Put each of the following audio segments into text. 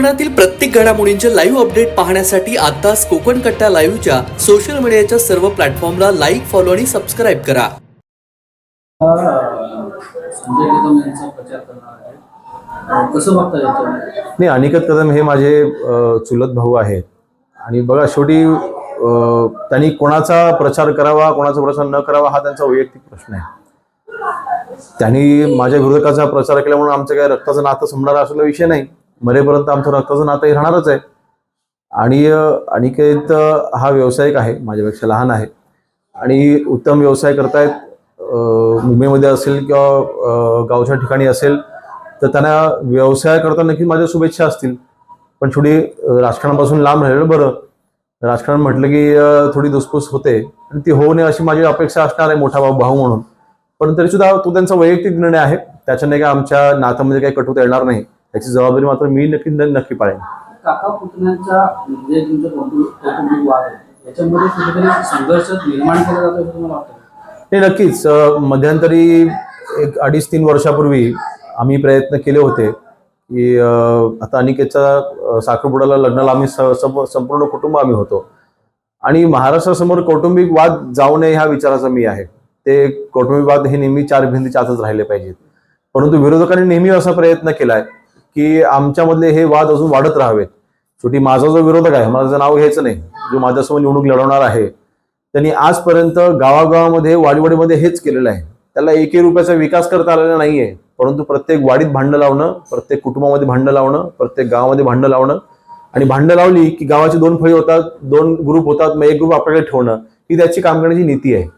कोकणातील प्रत्येक घडामोडींचे लाईव्ह अपडेट पाहण्यासाठी आताच कोकण कट्टा लाईव्हच्या सोशल मीडियाच्या सर्व प्लॅटफॉर्मला लाईक फॉलो आणि सबस्क्राईब करा. नाही अनिकेत कदम हे माझे चुलत भाऊ आहेत. आणि बघा शेवटी त्यांनी कोणाचा प्रचार करावा कोणाचा प्रचार न करावा हा त्यांचा वैयक्तिक प्रश्न आहे. त्यांनी माझ्या विरोधकाचा प्रचार केल्यामुळे आमचं काय रक्ताचं नातं संपणारा असलेला विषय नाही. मरेपर्यंत आमचं रक्ताचं नातं हे राहणारच आहे. आणि अनिकेत हा व्यावसायिक आहे माझ्यापेक्षा लहान आहे. आणि उत्तम व्यवसाय करतायत मुंबईमध्ये असेल किंवा गावच्या ठिकाणी असेल तर त्यांना व्यवसाय करताना नक्की माझ्या शुभेच्छा असतील. पण थोडी राजकारणापासून लांब राहिलं बरं. राजकारण म्हटलं की थोडी दुसपूस होते. आणि ती होऊ नये अशी माझी अपेक्षा असणार आहे मोठा भाऊ भाऊ म्हणून. पण तरी सुद्धा तो त्यांचा वैयक्तिक निर्णय आहे. त्याच्याने काय आमच्या नात्यामध्ये काही कटुता येणार नाही. याची जबाबदारी मात्र मी नक्की नक्की पाळेन. काका पुतण्यांचा म्हणजे तुमचं कौटुंबिक कौटुंबिक वाद आहे. याच्यामध्ये कुठेतरी संघर्ष निर्माण केला जातो असं तुम्हाला वाटतं? हे नक्कीच मध्यंतरी एक अडीच तीन वर्षापूर्वी आम्ही प्रयत्न केले होते की आता अनिकेतच्या अ, साखरपुड्याला लग्नाला आम्ही संपूर्ण कुटुंब आम्ही होतो. आणि महाराष्ट्रासमोर कौटुंबिक वाद जाऊ नये ह्या विचाराचा मी आहे. ते कौटुंबिक वाद हे नेहमी चार भिंतीच्या आतच राहिले पाहिजेत. परंतु विरोधकांनी नेहमी असा प्रयत्न केलाय की आमच्यामधले हे वाद अजून वाढत राहावेत. शेवटी माझा जो विरोधक आहे मला नाव घ्यायचं नाही जो माझ्यासमोर निवडणूक लढवणार आहे त्यांनी आजपर्यंत गावागावामध्ये वाडीवाडीमध्ये हेच केलेलं आहे. त्याला एकही रुपयाचा विकास करता आलेला नाहीये परंतु प्रत्येक वाडीत भांडणं लावणं प्रत्येक कुटुंबामध्ये भांडणं लावणं प्रत्येक गावामध्ये भांडणं लावणं आणि भांडणं लावली की गावाची दोन फळी होतात दोन ग्रुप होतात मग एक ग्रुप आपल्याकडे ठेवणं ही त्याची काम करण्याची नीती आहे.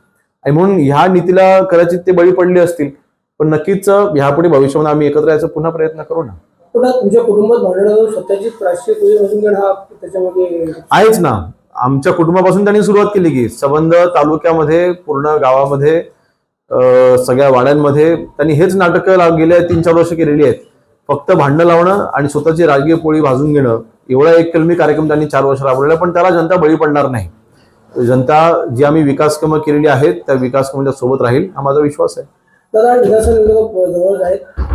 आणि म्हणून ह्या नीतीला कदाचित ते बळी पडले असतील पण नक्कीच ह्यापुढे भविष्यामध्ये आम्ही एकत्र यायचा पुन्हा प्रयत्न करू ना. पण तुमच्या कुटुंबात भांडण स्वतःची घेणं हा त्याच्यामध्ये आहेच ना. आमच्या कुटुंबापासून त्यांनी सुरुवात केली की सबंध तालुक्यामध्ये पूर्ण गावामध्ये सगळ्या वाड्यांमध्ये त्यांनी हेच नाटक गेल्या तीन चार वर्ष केलेली आहेत. फक्त भांडणं लावणं आणि स्वतःची राजकीय पोळी भाजून घेणं एवढा एक कलमी कार्यक्रम त्यांनी चार वर्ष राबवलेला पण त्याला जनता बळी पडणार नाही. जनता जी आम्ही विकास कामं केलेली आहेत त्या विकास कामांच्या सोबत राहील हा माझा विश्वास आहे.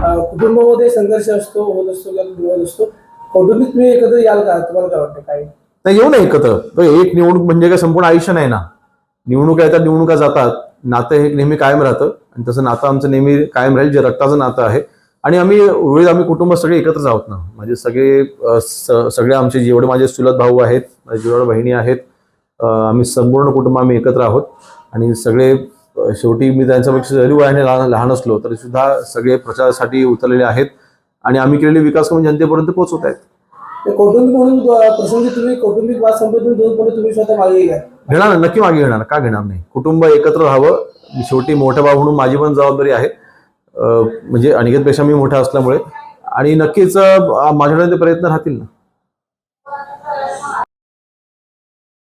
कुटुंबामध्ये संघर्ष असतो होत असतो किंवा असतो. कौटुंबिक तुम्ही एकत्र याल का? तुम्हाला काय वाटतं काय नाही येऊ नये एकत्र. एक निवडणूक म्हणजे काय? संपूर्ण आयुष्य नाही ना. निवडणुका येतात निवडणुका जातात. नातं हे नेहमी कायम राहतं. आणि तसं नातं आमचं नेहमी कायम राहील जे रक्ताचं नातं आहे. आणि आम्ही वेळेत आम्ही कुटुंब सगळे एकत्रच आहोत ना. म्हणजे सगळे स- सगळे आमचे जेवढे माझे चुलत भाऊ आहेत माझ्या जेवढे बहिणी आहेत आम्ही संपूर्ण कुटुंब आम्ही एकत्र आहोत. आणि सगळे शेवटी मी त्यांच्यापेक्षा जरी वयाने लहान लहान असलो तरी सुद्धा सगळे प्रचारासाठी उतरलेले आहेत. आणि आम्ही केलेले विकास कामं जनतेपर्यंत पोहोचवत आहेत. कौटुंबिक म्हणून प्रसंगी तुम्ही कौटुंबिक वाद पण तुम्ही स्वतः मागे घ्या. घेणार ना नक्की मागे घेणार का घेणार नाही? कुटुंब एकत्र राहावं शेवटी मोठा भाऊ म्हणून माझी पण जबाबदारी आहे. म्हणजे अनिकेतपेक्षा मी मोठा असल्यामुळे. आणि नक्कीच माझ्याकडे ते प्रयत्न राहतील ना?